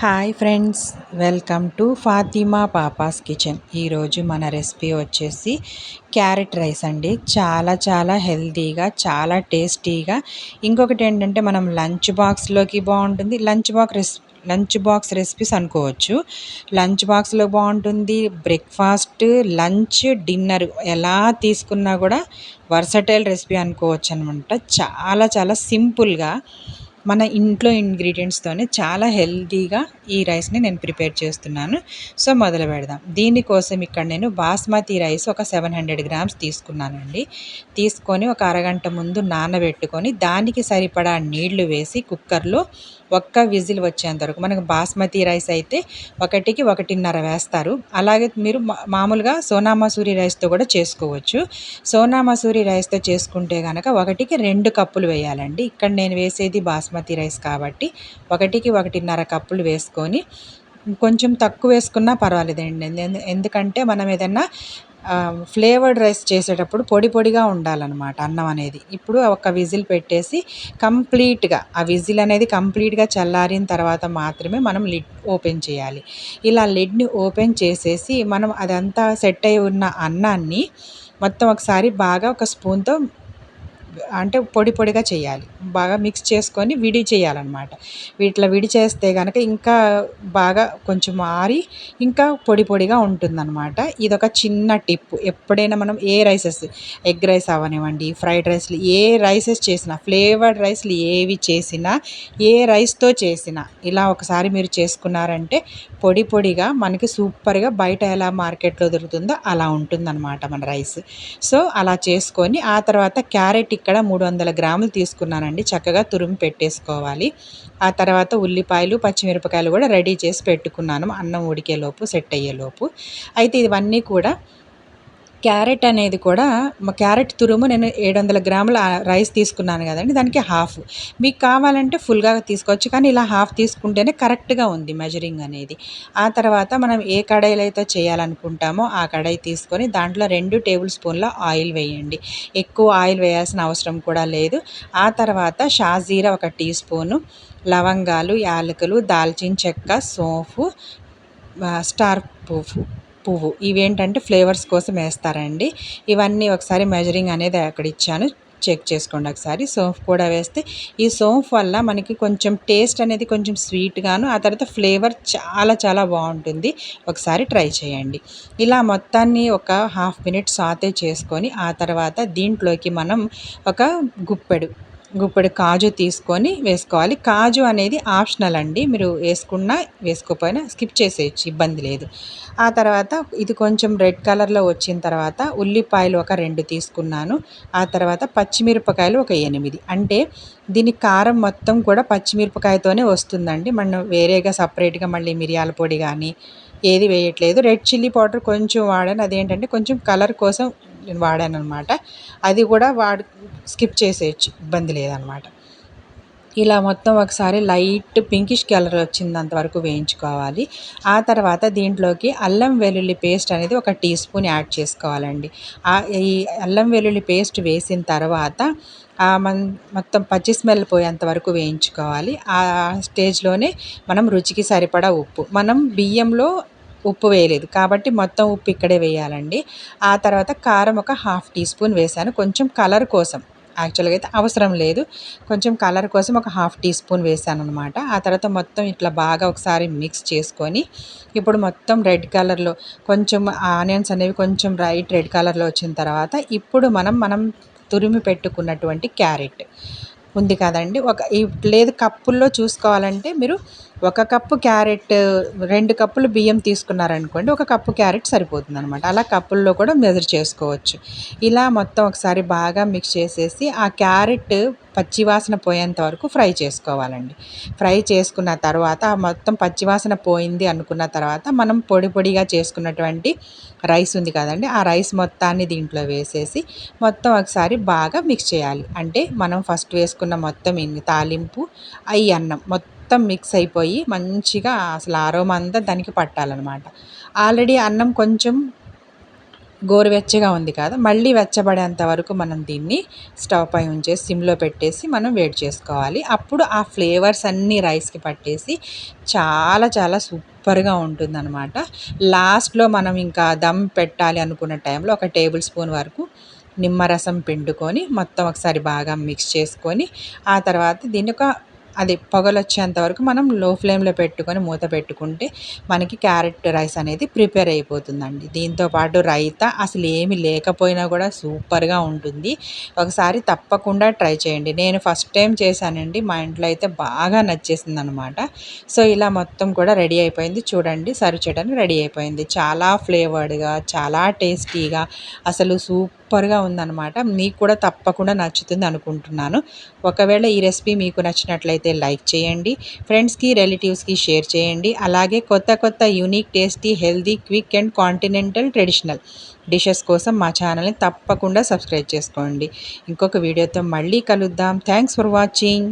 Hi friends welcome to Fatima papa's kitchen. ఈరోజు మన recipe వచ్చేసి క్యారెట్ రైస్ అండి. చాలా చాలా హెల్తీగా చాలా టేస్టీగా. ఇంకొకటి ఏంటంటే మనం లంచ్ బాక్స్లోకి బాగుంటుంది. Lunch box recipe lunch box recipes అనుకోవచ్చు. లంచ్ బాక్స్లో బాగుంటుంది బ్రేక్ఫాస్ట్ లంచ్ డిన్నర్ ఎలా తీసుకున్నా కూడా వర్సటైల్ రెసిపీ అనుకోవచ్చు అనమాట చాలా చాలా సింపుల్గా మన ఇంట్లో ఇంగ్రీడియంట్స్తోనే చాలా హెల్తీగా ఈ రైస్ని నేను ప్రిపేర్ చేస్తున్నాను. సో మొదలు పెడదాం. దీనికోసం ఇక్కడ నేను బాస్మతి రైస్ ఒక సెవెన్ హండ్రెడ్ గ్రామ్స్ తీసుకున్నానండి. తీసుకొని ఒక అరగంట ముందు నానబెట్టుకొని దానికి సరిపడా నీళ్ళు వేసి కుక్కర్లో ఒక్క విజిల్ వచ్చేంత వరకు. మనకు బాస్మతి రైస్ అయితే ఒకటికి ఒకటిన్నర వేస్తారు. అలాగే మీరు మామూలుగా సోనా మసూరి రైస్తో కూడా చేసుకోవచ్చు. సోనా మసూరి రైస్తో చేసుకుంటే కనుక ఒకటికి రెండు కప్పులు వేయాలండి. ఇక్కడ నేను వేసేది బాస్మతి రైస్ కాబట్టి ఒకటికి ఒకటిన్నర కప్పులు వేసుకొని కొంచెం తక్కువ వేసుకున్నా పర్వాలేదండి. ఎందుకంటే మనం ఏదన్నా ఫ్లేవర్డ్ రైస్ చేసేటప్పుడు పొడి పొడిగా ఉండాలన్నమాట అన్నం అనేది. ఇప్పుడు ఒక విజిల్ పెట్టేసి కంప్లీట్గా ఆ విజిల్ అనేది కంప్లీట్గా చల్లారిన తర్వాత మాత్రమే మనం లిడ్ ఓపెన్ చేయాలి. ఇలా లిడ్ని ఓపెన్ చేసేసి మనం అదంతా సెట్ అయి ఉన్న అన్నాన్ని మొత్తం ఒకసారి బాగా ఒక స్పూన్తో అంటే పొడి పొడిగా చేయాలి. బాగా మిక్స్ చేసుకొని విడి చేయాలన్నమాట. వీటిలో విడి చేస్తే కనుక ఇంకా బాగా కొంచెం ఆరి ఇంకా పొడి పొడిగా ఉంటుందన్నమాట. ఇదొక చిన్న టిప్. ఎప్పుడైనా మనం ఏ రైసెస్ ఎగ్ రైస్ అవనివ్వండి ఫ్రైడ్ రైస్లు ఏ రైసెస్ చేసినా ఫ్లేవర్డ్ రైస్లు ఏవి చేసినా ఏ రైస్తో చేసినా ఇలా ఒకసారి మీరు చేసుకున్నారంటే పొడి పొడిగా మనకి సూపర్గా బయట ఎలా మార్కెట్లో దొరుకుతుందో అలా ఉంటుందన్నమాట మన రైస్. సో అలా చేసుకొని ఆ తర్వాత క్యారెట్ ఇక్కడ మూడు వందల గ్రాములు తీసుకున్నానండి. చక్కగా తురుము పెట్టేసుకోవాలి. ఆ తర్వాత ఉల్లిపాయలు పచ్చిమిరపకాయలు కూడా రెడీ చేసి పెట్టుకున్నాను. అన్నం ఉడికేలోపు సెట్ అయ్యేలోపు. అయితే ఇవన్నీ కూడా క్యారెట్ అనేది కూడా క్యారెట్ తురుము నేను ఏడు వందల గ్రాముల రైస్ తీసుకున్నాను కదండి దానికి హాఫ్. మీకు కావాలంటే ఫుల్గా తీసుకోవచ్చు కానీ ఇలా హాఫ్ తీసుకుంటేనే కరెక్ట్గా ఉంది మెజరింగ్ అనేది. ఆ తర్వాత మనం ఏ కడాయిలో అయితే చేయాలనుకుంటామో ఆ కడాయి తీసుకొని దాంట్లో రెండు టేబుల్ స్పూన్ల ఆయిల్ వేయండి. ఎక్కువ ఆయిల్ వేయాల్సిన అవసరం కూడా లేదు. ఆ తర్వాత షాజీరా ఒక టీ స్పూను లవంగాలు యాలకులు దాల్చిన చెక్క సోంపు స్టార్ పూఫ్. పువ్వు. ఇవేంటంటే ఫ్లేవర్స్ కోసం వేస్తారండి. ఇవన్నీ ఒకసారి మెజరింగ్ అనేది అక్కడ ఇచ్చాను. చెక్ చేసుకోండి ఒకసారి. సోంఫ్ కూడా వేస్తే ఈ సోంఫ్ వల్ల మనకి కొంచెం టేస్ట్ అనేది కొంచెం స్వీట్గాను ఆ తర్వాత ఫ్లేవర్ చాలా చాలా బాగుంటుంది. ఒకసారి ట్రై చేయండి. ఇలా మొత్తాన్ని ఒక హాఫ్ మినిట్ సాతే చేసుకొని ఆ తర్వాత దీంట్లోకి మనం ఒక గుప్పెడు గుప్పెడు కాజు తీసుకొని వేసుకోవాలి. కాజు అనేది ఆప్షనల్ అండి. మీరు వేసుకున్నా వేసుకోకపోయినా స్కిప్ చేసేయచ్చు. ఇబ్బంది లేదు. ఆ తర్వాత ఇది కొంచెం రెడ్ కలర్లో వచ్చిన తర్వాత ఉల్లిపాయలు ఒక రెండు తీసుకున్నాను. ఆ తర్వాత పచ్చిమిరపకాయలు ఒక ఎనిమిది. అంటే దీని కారం మొత్తం కూడా పచ్చిమిరపకాయతోనే వస్తుందండి. మనం వేరేగా సపరేట్గా మళ్ళీ మిరియాల పొడి కానీ ఏది వేయట్లేదు. రెడ్ చిల్లీ పౌడర్ కొంచెం వాడాను. అదేంటంటే కొంచెం కలర్ కోసం నేను వాడాను అనమాట అది కూడా వాడు స్కిప్ చేసేయచ్చు ఇబ్బంది లేదనమాట ఇలా మొత్తం ఒకసారి లైట్ పింకిష్ కలర్ వచ్చినంత వరకు వేయించుకోవాలి. ఆ తర్వాత దీంట్లోకి అల్లం వెల్లుల్లి పేస్ట్ అనేది ఒక టీ స్పూన్ యాడ్ చేసుకోవాలండి. ఈ అల్లం వెల్లుల్లి పేస్ట్ వేసిన తర్వాత మన్ మొత్తం పచ్చి స్మెల్ పోయేంత వరకు వేయించుకోవాలి. ఆ స్టేజ్లోనే మనం రుచికి సరిపడా ఉప్పు. మనం బియ్యంలో ఉప్పు వేయలేదు. కాబట్టి మొత్తం ఉప్పు ఇక్కడే వేయాలండి. ఆ తర్వాత కారం ఒక హాఫ్ టీ స్పూన్ వేసాను కొంచెం కలర్ కోసం. యాక్చువల్గా అయితే అవసరం లేదు. కొంచెం కలర్ కోసం ఒక హాఫ్ టీ స్పూన్ వేసాను అనమాట ఆ తర్వాత మొత్తం ఇట్లా బాగా ఒకసారి మిక్స్ చేసుకొని ఇప్పుడు మొత్తం రెడ్ కలర్లో కొంచెం ఆనియన్స్ అనేవి కొంచెం రైట్ రెడ్ కలర్లో వచ్చిన తర్వాత ఇప్పుడు మనం మనం తురిమి పెట్టుకున్నటువంటి క్యారెట్. ఉంది కదండి. ఒక లేదు కప్పుల్లో చూసుకోవాలంటే మీరు ఒక కప్పు క్యారెట్ రెండు కప్పులు బియ్యం తీసుకున్నారనుకోండి ఒక కప్పు క్యారెట్ సరిపోతుంది అనమాట అలా కప్పుల్లో కూడా మెజర్ చేసుకోవచ్చు. ఇలా మొత్తం ఒకసారి బాగా మిక్స్ చేసేసి ఆ క్యారెట్ పచ్చివాసన పోయేంత వరకు ఫ్రై చేసుకోవాలండి. ఫ్రై చేసుకున్న తర్వాత మొత్తం పచ్చివాసన పోయింది అనుకున్న తర్వాత మనం పొడి పొడిగా చేసుకున్నటువంటి రైస్ ఉంది కదండి ఆ రైస్ మొత్తాన్ని దీంట్లో వేసేసి మొత్తం ఒకసారి బాగా మిక్స్ చేయాలి. అంటే మనం ఫస్ట్ వేసుకున్న మొత్తం ఇన్ని తాలింపు అయ్యి అన్నం మొత్తం మొత్తం మిక్స్ అయిపోయి మంచిగా అసలు ఆరోమా అంతా దానికి పట్టాలన్నమాట. ఆల్రెడీ అన్నం కొంచెం గోరువెచ్చగా ఉంది కదా మళ్ళీ వెచ్చబడేంత వరకు మనం దీన్ని స్టవ్ పై ఉంచేసి సిమ్లో పెట్టేసి మనం వేడి చేసుకోవాలి. అప్పుడు ఆ ఫ్లేవర్స్ అన్నీ రైస్కి పట్టేసి చాలా చాలా సూపర్గా ఉంటుందన్నమాట. లాస్ట్లో మనం ఇంకా దమ్ పెట్టాలి అనుకున్న టైంలో ఒక టేబుల్ స్పూన్ వరకు నిమ్మరసం పిండుకొని మొత్తం ఒకసారి బాగా మిక్స్ చేసుకొని ఆ తర్వాత దీన్ని ఒక అది పొగలు వచ్చేంత వరకు మనం లో ఫ్లేమ్లో పెట్టుకొని మూత పెట్టుకుంటే మనకి క్యారెట్ రైస్ అనేది ప్రిపేర్ అయిపోతుందండి. దీంతో పాటు రైతా అసలు ఏమి లేకపోయినా కూడా సూపర్గా ఉంటుంది. ఒకసారి తప్పకుండా ట్రై చేయండి. నేను ఫస్ట్ టైం చేశానండి. మా ఇంట్లో అయితే బాగా నచ్చేసింది అనమాట సో ఇలా మొత్తం కూడా రెడీ అయిపోయింది. చూడండి సర్వ్ చేయడానికి రెడీ అయిపోయింది. చాలా ఫ్లేవర్డ్గా చాలా టేస్టీగా అసలు సూపర్గా ఉందన్నమాట మీకు కూడా తప్పకుండా నచ్చుతుంది అనుకుంటున్నాను. ఒకవేళ ఈ రెసిపీ మీకు నచ్చినట్లయితే లైక్ చేయండి ఫ్రెండ్స్కి రిలేటివ్స్కి షేర్ చేయండి. అలాగే కొత్త కొత్త unique tasty healthy quick and continental traditional dishes కోసం మా ఛానల్ని తప్పకుండా సబ్స్క్రైబ్ చేసుకోండి. ఇంకొక వీడియోతో మళ్ళీ కలుద్దాం. Thanks for watching.